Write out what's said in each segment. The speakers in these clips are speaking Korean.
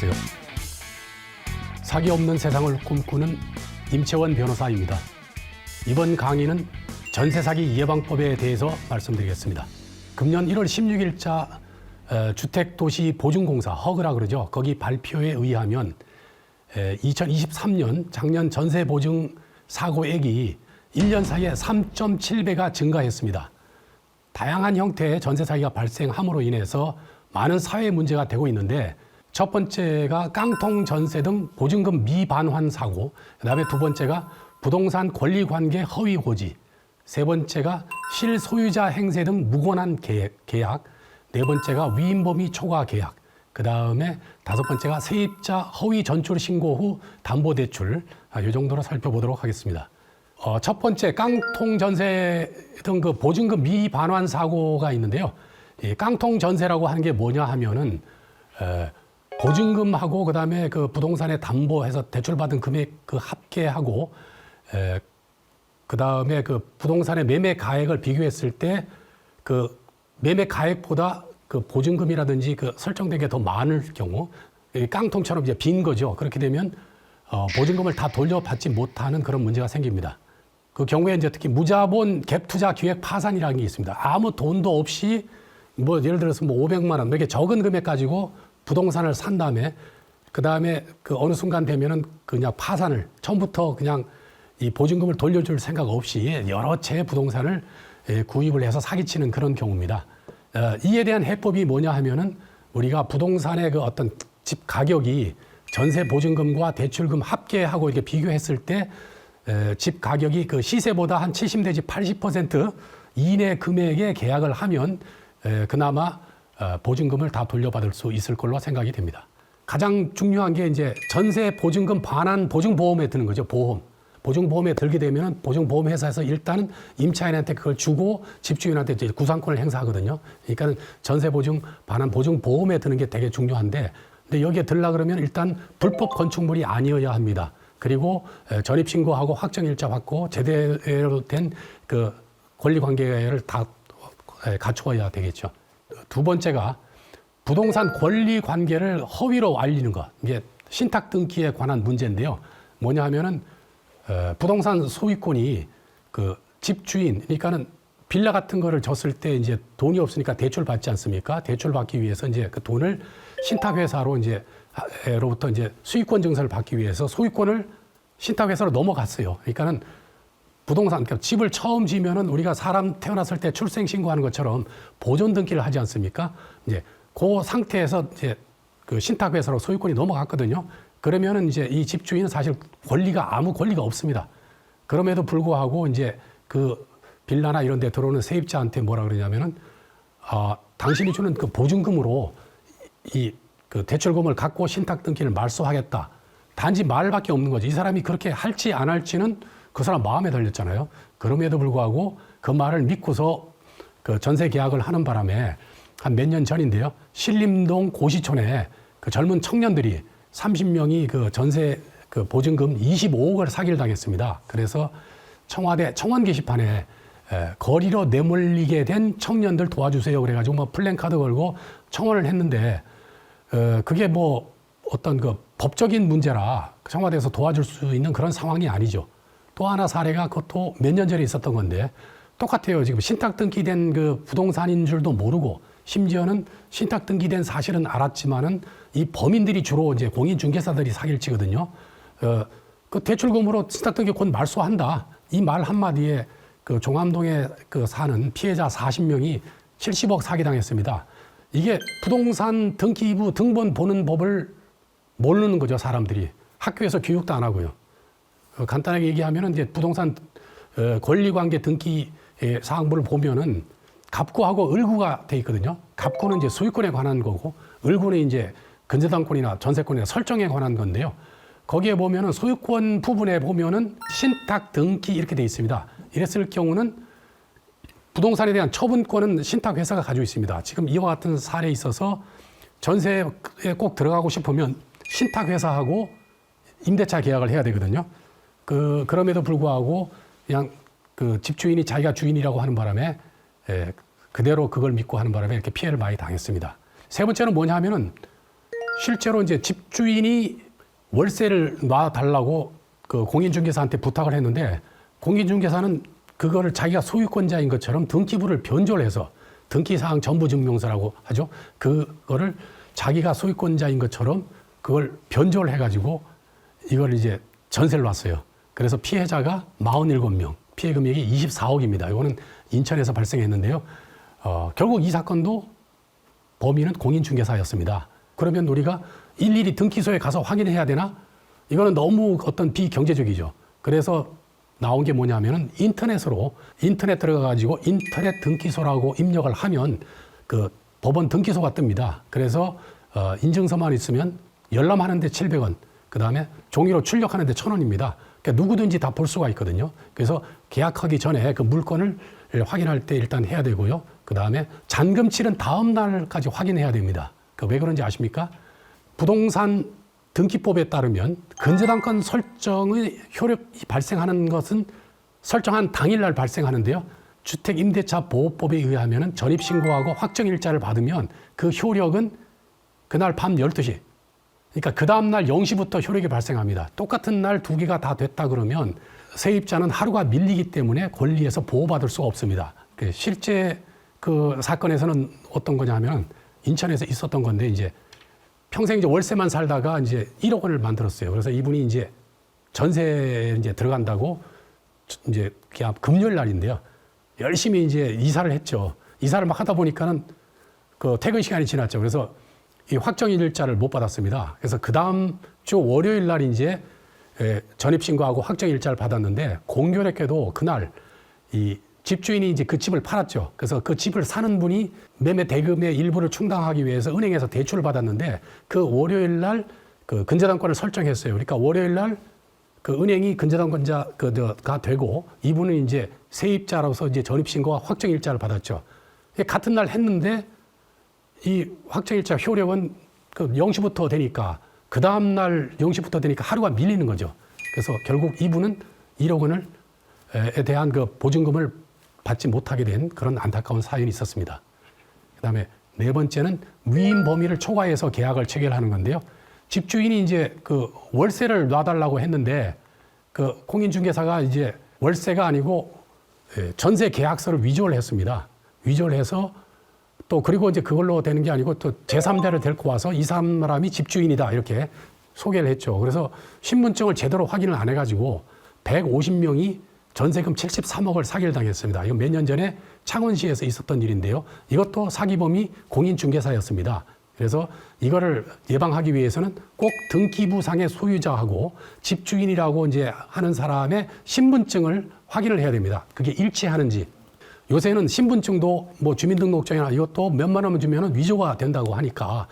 안녕하세요. 사기 없는 세상을 꿈꾸는 임채원 변호사입니다. 이번 강의는 전세 사기 예방법에 대해서 말씀드리겠습니다. 금년 1월 16일자 어, 주택도시 보증공사 허그라 그러죠. 거기 발표에 의하면 2023년 작년 전세 보증 사고액이 1년 사이에 3.7배가 증가했습니다. 다양한 형태의 전세 사기가 발생함으로 인해서 많은 사회 문제가 되고 있는데 첫 번째가 깡통 전세 등 보증금 미반환 사고, 그다음에 두 번째가 부동산 권리 관계 허위 고지, 세 번째가 실소유자 행세 등 계약, 계약 네 번째가 위임범위 초과 계약, 그 다음에 다섯 번째가 세입자 허위 전출 신고 후 담보 대출, 아, 이 정도로 살펴보도록 하겠습니다. 어, 첫 번째 깡통 전세 등 그 보증금 미반환 사고가 있는데요. 이 깡통 전세라고 하는 게 뭐냐 하면은 에, 보증금하고 그다음에 그 부동산에 담보해서 대출받은 금액 그 합계하고 에, 그다음에 그 부동산의 매매 가액을 비교했을 때 그 매매 가액보다 그 보증금이라든지 그 설정된 게 더 많을 경우 이 깡통처럼 이제 빈 거죠. 그렇게 되면 어, 보증금을 다 돌려받지 못하는 그런 문제가 생깁니다. 그 경우에 이제 특히 무자본 갭 투자 기획 파산이라는 게 있습니다. 아무 돈도 없이 뭐 예를 들어서 뭐 500만 원 이렇게 적은 금액 가지고 부동산을 산 다음에 그 다음에 그 어느 순간 되면은 그냥 파산을 처음부터 그냥 이 보증금을 돌려줄 생각 없이 여러 채 부동산을 예, 구입을 해서 사기치는 그런 경우입니다. 어, 이에 대한 해법이 뭐냐 하면은 우리가 부동산의 그 어떤 집 가격이 전세 보증금과 대출금 합계하고 이렇게 비교했을 때 집 가격이 그 시세보다 한 70 내지 80% 이내 금액의 계약을 하면 에, 그나마 어, 보증금을 다 돌려받을 수 있을 걸로 생각이 됩니다. 가장 중요한 게 이제 전세 보증금 반환 보증보험에 드는 거죠. 보험. 보증보험에 들게 되면은 보증보험 회사에서 일단은 임차인한테 그걸 주고 집주인한테 이제 구상권을 행사하거든요. 그러니까는 전세 보증 반환 보증보험에 드는 게 되게 중요한데 근데 여기에 들라 그러면 일단 불법 건축물이 아니어야 합니다. 그리고 에, 전입 신고하고 확정 일자 받고 제대로 된 그 권리 관계를 다 에, 갖추어야 되겠죠. 두 번째가 부동산 권리 관계를 허위로 알리는 것. 이게 신탁 등기에 관한 문제인데요. 뭐냐 하면은 어, 부동산 소유권이 그 집주인, 그러니까는 빌라 같은 거를 줬을 때 이제 돈이 없으니까 대출 받지 않습니까? 대출 받기 위해서 이제 그 돈을 신탁회사로 이제 로부터 이제 수익권 증서를 받기 위해서 소유권을 신탁회사로 넘어갔어요. 그러니까는 부동산, 그러니까 집을 처음 지면은 우리가 사람 태어났을 때 출생 신고하는 것처럼 보존 등기를 하지 않습니까? 이제 그 상태에서 이제 그 신탁회사로 소유권이 넘어갔거든요. 그러면은 이제 이 집주인은 사실 권리가 아무 권리가 없습니다. 그럼에도 불구하고 이제 그 빌라나 이런 데 들어오는 세입자한테 뭐라 그러냐면은 아, 당신이 주는 그 보증금으로 이 그 대출금을 갖고 신탁 등기를 말소하겠다. 단지 말밖에 없는 거지. 이 사람이 그렇게 할지 안 할지는 그 사람 마음에 달렸잖아요. 그럼에도 불구하고 그 말을 믿고서 그 전세 계약을 하는 바람에 한 몇 년 전인데요. 신림동 고시촌에 그 젊은 청년들이 30명이 그 전세 그 보증금 25억을 사기를 당했습니다. 그래서 청와대 청원 게시판에 에, 거리로 내몰리게 된 청년들 도와주세요. 그래가지고 뭐 플랜카드 걸고 청원을 했는데 어, 그게 뭐 어떤 그 법적인 문제라 청와대에서 도와줄 수 있는 그런 상황이 아니죠. 또 하나 사례가 그것도 몇 년 전에 있었던 건데 똑같아요. 지금 신탁 등기된 그 부동산인 줄도 모르고 심지어는 신탁 등기된 사실은 알았지만은 이 범인들이 주로 이제 공인중개사들이 사기를 치거든요. 어, 그 대출금으로 신탁 등기 곧 말소한다. 이 말 한마디에 그 종암동에 그 사는 피해자 40명이 70억 사기당했습니다. 이게 부동산 등기부 등본 보는 법을 모르는 거죠, 사람들이. 학교에서 교육도 안 하고요. 어, 간단하게 얘기하면은 이제 부동산 어, 권리관계 등기 의 사항부를 보면은 갑구하고 을구가 돼 있거든요. 갑구는 이제 소유권에 관한 거고 을구는 이제 근저당권이나 전세권이나 설정에 관한 건데요. 거기에 보면은 소유권 부분에 보면은 신탁 등기 이렇게 돼 있습니다. 이랬을 경우는 부동산에 대한 처분권은 신탁 회사가 가지고 있습니다. 지금 이와 같은 사례에 있어서 전세에 꼭 들어가고 싶으면 신탁 회사하고 임대차 계약을 해야 되거든요. 그 그럼에도 불구하고 그냥 그 집주인이 자기가 주인이라고 하는 바람에 에, 그대로 그걸 믿고 하는 바람에 이렇게 피해를 많이 당했습니다. 세 번째는 뭐냐 하면은 실제로 이제 집주인이 월세를 놔달라고 그 공인중개사한테 부탁을 했는데 공인중개사는 그거를 자기가 소유권자인 것처럼 등기부를 변조해서 등기사항 전부증명서라고 하죠. 그거를 자기가 소유권자인 것처럼 그걸 변조를 해가지고 이걸 이제 전세를 놨어요. 그래서 피해자가 47명, 피해 금액이 24억입니다. 이거는 인천에서 발생했는데요. 어, 결국 이 사건도 범인은 공인중개사였습니다. 그러면 우리가 일일이 등기소에 가서 확인해야 되나? 이거는 너무 어떤 비경제적이죠. 그래서 나온 게 뭐냐면은 인터넷으로 인터넷 들어가 가지고 인터넷 등기소라고 입력을 하면 그 법원 등기소가 뜹니다. 그래서 어, 인증서만 있으면 열람하는데 700원, 그 다음에 종이로 출력하는데 1000원입니다. 그러니까 누구든지 다 볼 수가 있거든요. 그래서 계약하기 전에 그 물건을 확인할 때 일단 해야 되고요. 그 다음에 잔금 치른 다음 날까지 확인해야 됩니다. 그 왜 그런지 아십니까? 부동산 등기법에 따르면 근저당권 설정의 효력이 발생하는 것은 설정한 당일날 발생하는데요. 주택임대차 보호법에 의하면 전입신고하고 확정일자를 받으면 그 효력은 그날 밤 12시. 그러니까 그 다음날 0시부터 효력이 발생합니다. 똑같은 날 두 개가 다 됐다 그러면 세입자는 하루가 밀리기 때문에 권리에서 보호받을 수가 없습니다. 그 실제 그 사건에서는 어떤 거냐면 인천에서 있었던 건데 이제 평생 이제 월세만 살다가 이제 1억 원을 만들었어요. 그래서 이분이 이제 전세 이제 들어간다고 이제 금요일 날인데요. 열심히 이제 이사를 했죠. 이사를 막 하다 보니까는 그 퇴근 시간이 지났죠. 그래서 이 확정 일자를 못 받았습니다. 그래서 그 다음 주 월요일 날 이제 에, 전입 신고하고 확정 일자를 받았는데 공교롭게도 그날 이 집주인이 이제 그 집을 팔았죠. 그래서 그 집을 사는 분이 매매 대금의 일부를 충당하기 위해서 은행에서 대출을 받았는데 그 월요일 날 그 근저당권을 설정했어요. 그러니까 월요일 날 그 은행이 근저당권자가 그, 되고 이분은 이제 세입자로서 이제 전입신고와 확정일자를 받았죠. 같은 날 했는데 이 확정일자 효력은 그 0시부터 되니까 그 다음날 0시부터 되니까 하루가 밀리는 거죠. 그래서 결국 이분은 1억 원을 에 대한 그 보증금을 받지 못하게 된 그런 안타까운 사연이 있었습니다. 그 다음에 네 번째는 위임 범위를 초과해서 계약을 체결하는 건데요. 집주인이 이제 그 월세를 놔달라고 했는데 그 공인중개사가 이제 월세가 아니고 예, 전세 계약서를 위조를 했습니다. 위조를 해서 또 그리고 이제 그걸로 되는 게 아니고 또 제3자를 데리고 와서 이 사람이 집주인이다 이렇게 소개를 했죠. 그래서 신분증을 제대로 확인을 안 해가지고 150명이 전세금 73억을 사기를 당했습니다. 이거 몇년 전에 창원시에서 있었던 일인데요. 이것도 사기범이 공인중개사였습니다. 그래서 이거를 예방하기 위해서는 꼭 등기부상의 소유자하고 집주인이라고 이제 하는 사람의 신분증을 확인을 해야 됩니다. 그게 일치하는지. 요새는 신분증도 뭐 주민등록증이나 이것도 몇만 원만 주면은 위조가 된다고 하니까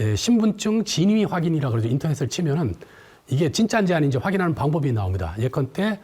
예, 신분증 진위 확인이라 그러죠. 인터넷을 치면은 이게 진짜인지 아닌지 확인하는 방법이 나옵니다. 예컨대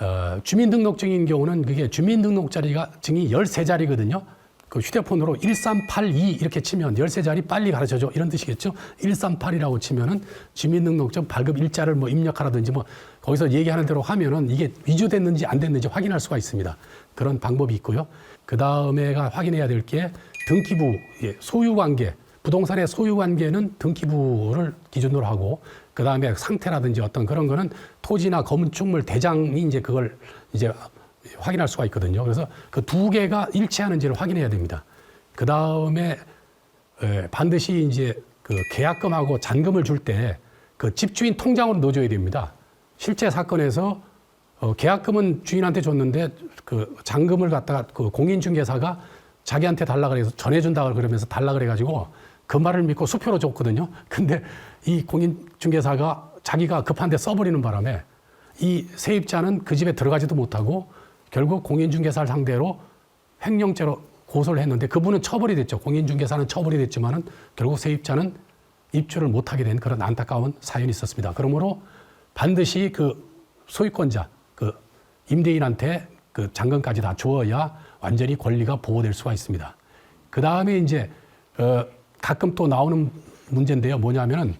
어, 주민등록증인 경우는 그게 주민등록자리가 증이 13자리거든요. 그 휴대폰으로 1382 이렇게 치면 13자리 빨리 가르쳐 줘 이런 뜻이겠죠. 138이라고 치면은 주민등록증 발급 일자를 뭐 입력하라든지 뭐 거기서 얘기하는 대로 하면은 이게 위조됐는지 안 됐는지 확인할 수가 있습니다. 그런 방법이 있고요. 그 다음에가 확인해야 될 게 등기부 예, 소유 관계 부동산의 소유 관계는 등기부를 기준으로 하고 그 다음에 상태라든지 어떤 그런 거는 토지나 건축물 대장이 이제 그걸 이제 확인할 수가 있거든요. 그래서 그 두 개가 일치하는지를 확인해야 됩니다. 그 다음에 반드시 이제 그 계약금하고 잔금을 줄 때 그 집주인 통장으로 넣어줘야 됩니다. 실제 사건에서 어, 계약금은 주인한테 줬는데 그 잔금을 갖다가 그 공인중개사가 자기한테 달라 그래서 전해준다 그러면서 달라 그래가지고 그 말을 믿고 수표로 줬거든요. 근데 이 공인중개사가 자기가 급한데 써버리는 바람에 이 세입자는 그 집에 들어가지도 못하고 결국 공인중개사를 상대로 횡령죄로 고소를 했는데 그분은 처벌이 됐죠. 공인중개사는 처벌이 됐지만은 결국 세입자는 입주를 못하게 된 그런 안타까운 사연이 있었습니다. 그러므로 반드시 그 소유권자, 그 임대인한테 그 잔금까지 다 주어야 완전히 권리가 보호될 수가 있습니다. 그 다음에 이제 어 가끔 또 나오는 문제인데요. 뭐냐면은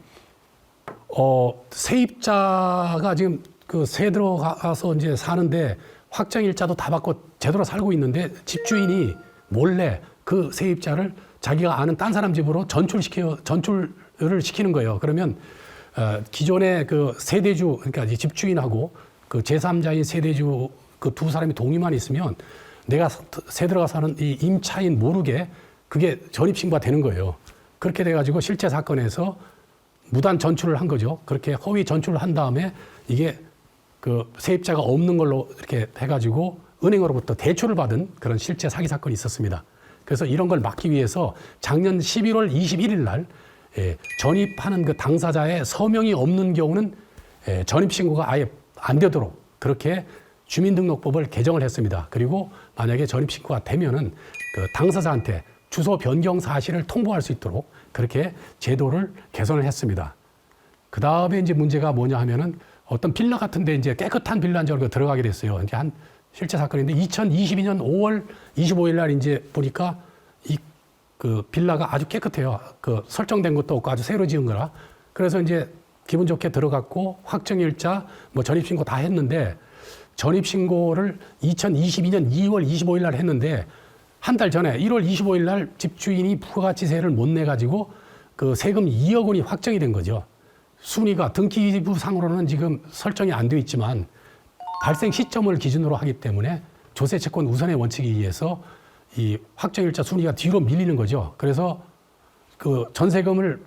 어 세입자가 지금 그새 들어가서 이제 사는데 확정 일자도 다 받고 제대로 살고 있는데 집주인이 몰래 그 세입자를 자기가 아는 딴 사람 집으로 전출시켜 전출 전입신고를 시키는 거예요. 그러면 어, 기존의 그 세대주 그러니까 집주인하고 그 제3자인 세대주 그 두 사람이 동의만 있으면 내가 새 들어가 사는 이 임차인 모르게 그게 전입신고가 되는 거예요. 그렇게 돼가지고 실제 사건에서 무단 전출을 한 거죠. 그렇게 허위 전출을 한 다음에 이게 그 세입자가 없는 걸로 이렇게 해가지고 은행으로부터 대출을 받은 그런 실제 사기 사건이 있었습니다. 그래서 이런 걸 막기 위해서 작년 11월 21일 날 예, 전입하는 그 당사자의 서명이 없는 경우는 예, 전입 신고가 아예 안 되도록 그렇게 주민등록법을 개정을 했습니다. 그리고 만약에 전입 신고가 되면은 그 당사자한테 주소 변경 사실을 통보할 수 있도록 그렇게 제도를 개선을 했습니다. 그 다음에 이제 문제가 뭐냐 하면은 어떤 빌라 같은데 이제 깨끗한 빌라인 줄 알고 들어가게 됐어요. 이제 한 실제 사건인데 2022년 5월 25일 날 이제 보니까 이 그 빌라가 아주 깨끗해요. 그 설정된 것도 없고 아주 새로 지은 거라. 그래서 이제 기분 좋게 들어갔고 확정일자 뭐 전입신고 다 했는데 전입신고를 2022년 2월 25일 날 했는데 한 달 전에 1월 25일 날 집주인이 부가가치세를 못 내가지고 그 세금 2억 원이 확정이 된 거죠. 순위가 등기부상으로는 지금 설정이 안 되어 있지만 발생 시점을 기준으로 하기 때문에 조세 채권 우선의 원칙에 의해서 이 확정일자 순위가 뒤로 밀리는 거죠. 그래서 그 전세금을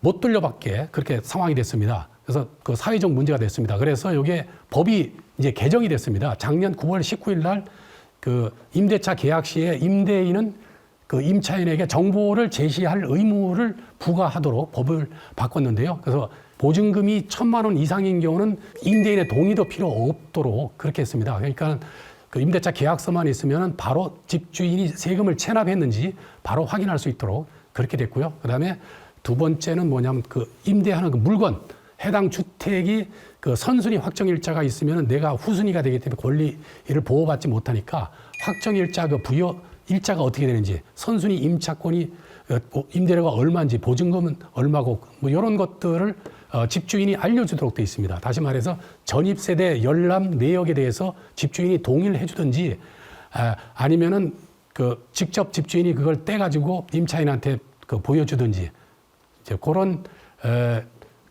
못 돌려받게 그렇게 상황이 됐습니다. 그래서 그 사회적 문제가 됐습니다. 그래서 이게 법이 이제 개정이 됐습니다. 작년 9월 19일 날 그 임대차 계약 시에 임대인은 그 임차인에게 정보를 제시할 의무를 부과하도록 법을 바꿨는데요. 그래서 보증금이 천만 원 이상인 경우는 임대인의 동의도 필요 없도록 그렇게 했습니다. 그러니까 그 임대차 계약서만 있으면 바로 집주인이 세금을 체납했는지 바로 확인할 수 있도록 그렇게 됐고요. 그다음에 두 번째는 뭐냐면 그 임대하는 그 물건 해당 주택이 그 선순위 확정일자가 있으면 내가 후순위가 되기 때문에 권리를 보호받지 못하니까 확정일자 그 부여 일자가 어떻게 되는지 선순위 임차권이 어, 임대료가 얼마인지 보증금은 얼마고 뭐 이런 것들을 어, 집주인이 알려주도록 되어 있습니다. 다시 말해서 전입세대 열람 내역에 대해서 집주인이 동의를 해주든지 아, 아니면은 그 직접 집주인이 그걸 떼가지고 임차인한테 그 보여주든지 이제 그런 에,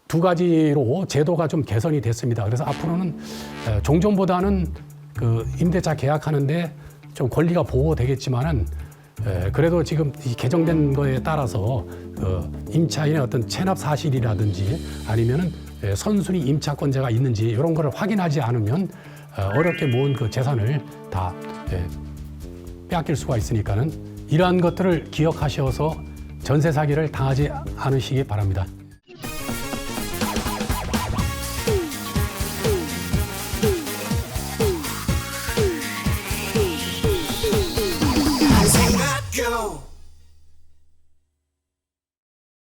두 가지로 제도가 좀 개선이 됐습니다. 그래서 앞으로는 에, 종전보다는 그 임대차 계약하는데 좀 권리가 보호되겠지만은 에, 그래도 지금 이 개정된 거에 따라서 그 임차인의 어떤 체납 사실이라든지 아니면은 에, 선순위 임차권자가 있는지 이런 거를 확인하지 않으면 어, 어렵게 모은 그 재산을 다 에, 빼앗길 수가 있으니까는 이러한 것들을 기억하셔서 전세 사기를 당하지 않으시기 바랍니다.